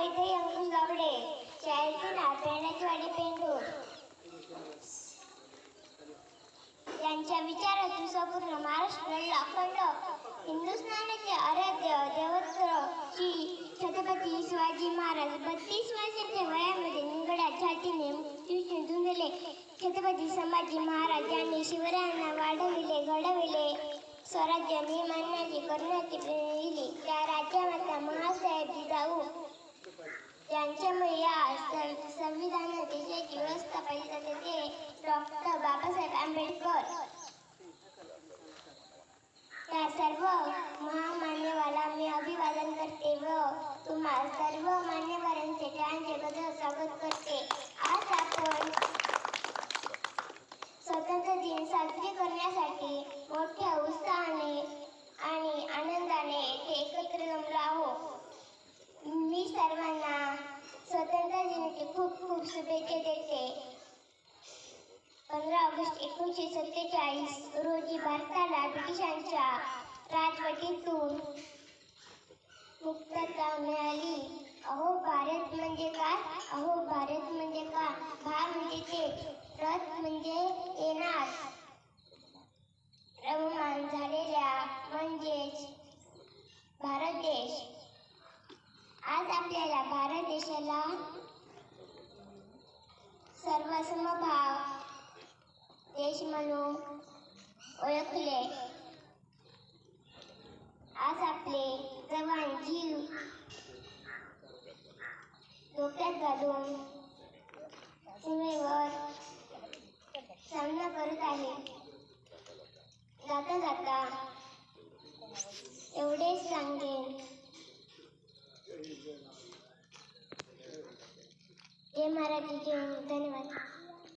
वैद्य अंकुश गावडे शाळेचे नाव प्रेरणाची पेंडूर त्यांच्या विचारातून संपूर्ण महाराष्ट्र अखंड हिंदुस्थानाचे आराध्य देवत्र श्री छत्रपती शिवाजी महाराज बत्तीस वर्षाच्या वयामध्ये निगडात छातीने मृत्यूशी झुंजले छत्रपती संभाजी महाराज यांनी शिवरायांना वाढविले घडविले स्वराज्य निर्माणाची करण्याची प्रेरणा दिली त्या राज्यमाता महासाहेब जिजाऊ ज्यांच्यामुळे या संविधानाचे जे देशाची व्यवस्था जाते ते डॉक्टर बाबासाहेब आंबेडकर. त्या सर्व महामान्यवाला मी अभिवादन करते व तुम्हा सर्व मान्य पंधरा ऑगस्ट एकोणीसशे सत्तेचाळीस रोजी भारताला ब्रिटिशांच्या राजवटीतून मुक्तता मिळाली. अहो भारत म्हणजे काय? अहो भारत म्हणजे काय? भार म्हणजे ते रथ म्हणजे येणार. रममान झालेल्या म्हणजेच भारत देश. आज आपल्याला भारत देशाला सर्वसमभाव देश म्हणून ओळखले. आज आपले जवान जीव धोक्यात घालून सीमेवर सामना करत आहे. जाता जाता एवढेच सांगेन. जय मराठी जय धन्यवाद.